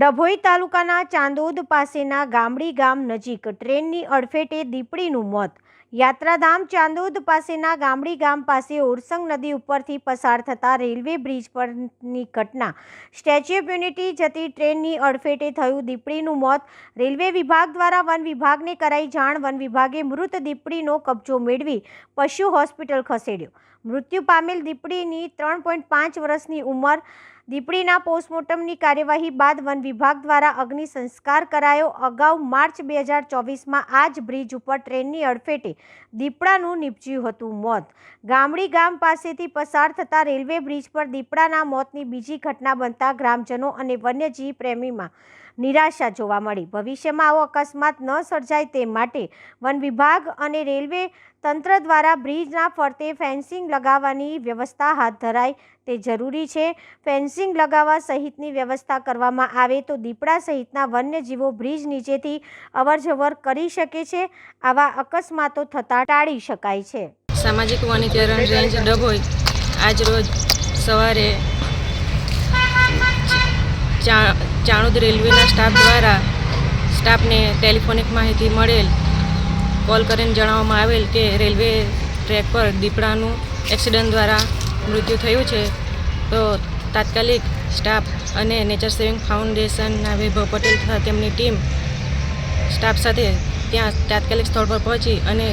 ડભોઈ તાલુકાના ચાંદોદ પાસેના ગામડી ગામ નજીક ટ્રેનની અડફેટે દીપડીનું મોત. યાત્રાધામ ચાંદોદ પાસેના ગામડી ગામ પાસે ઓરસંગ નદી ઉપરથી પસાર થતા રેલવે બ્રિજ પરની ઘટના. સ્ટેચ્યુ ઓફ યુનિટી જતી ટ્રેનની અડફેટે થયું દીપડીનું મોત. રેલવે વિભાગ દ્વારા વન વિભાગને કરાઈ જાણ. વન વિભાગે મૃત દીપડીનો કબજો મેળવી પશુ હોસ્પિટલ ખસેડ્યો. મૃત્યુ પામેલ દીપડીની ત્રણ પોઈન્ટ પાંચ વર્ષની ઉંમર દીપડીના પોસ્ટમોર્ટમની કાર્યવાહી બાદ વન વિભાગ દ્વારા અગ્નિ સંસ્કાર કરાયો. અગાઉ માર્ચ બે હજાર ચોવીસમાં આ જ બ્રિજ ઉપર ટ્રેનની અડફેટે દીપડાનું નીપજ્યું હતું મોત. ગામડી ગામ પાસેથી પસાર થતા રેલવે બ્રિજ પર દીપડાના મોતની બીજી ઘટના બનતા ગ્રામજનો અને વન્યજીવ પ્રેમીમાં નિરાશા જોવા મળી. ભવિષ્યમાં આવો અકસ્માત ન સર્જાય તે માટે વન વિભાગ અને રેલવે તંત્ર દ્વારા બ્રિજના ફરતે ફેન્સિંગ લગાવવાની વ્યવસ્થા હાથ ધરાય તે જરૂરી છે. ફેન્સિંગ લગાવવા સહિતની વ્યવસ્થા કરવામાં આવે તો દીપડા સહિતના વન્યજીવો બ્રિજ નીચેથી અવરજવર કરી શકે છે. આવા અકસ્માતો થતાં ટાળી શકાય છે. સામાજિક વનીકરણ રેન્જ ડભોઈ આજરોજ સવારે ચા ચાણોદ રેલવેના સ્ટાફ દ્વારા સ્ટાફને ટેલિફોનિક માહિતી મળેલ, કોલ કરીને જણાવવામાં આવેલ કે રેલવે ટ્રેક પર દીપડાનું એક્સિડન્ટ દ્વારા મૃત્યુ થયું છે, તો તાત્કાલિક સ્ટાફ અને નેચર સેવિંગ ફાઉન્ડેશનના વૈભવ પટેલ તથા તેમની ટીમ સ્ટાફ સાથે ત્યાં તાત્કાલિક સ્થળ પર પહોંચી અને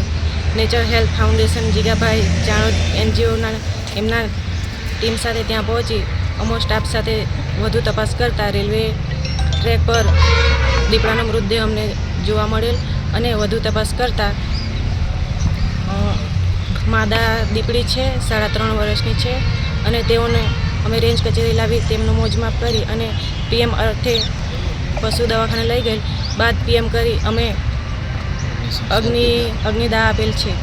nature health foundation Jigabhai Chanod એનજીઓના, એમના ટીમ સાથે ત્યાં પહોંચી અમો સ્ટાફ સાથે વધુ તપાસ કરતા રેલવે ટ્રેક પર દીપડાનો મૃતદેહ અમને જોવા મળેલ અને વધુ તપાસ કરતાં માદા દીપડી છે, સાડા ત્રણ વર્ષની છે અને તેઓને અમે રેન્જ કચેરી લાવી તેમનું મોજમાપ કરી અને પીએમ અર્થે પશુ દવાખાને લઈ ગયેલ. બાદ પીએમ કરી અમે અગ્નિ, અગ્નિદાહ આપેલ છે.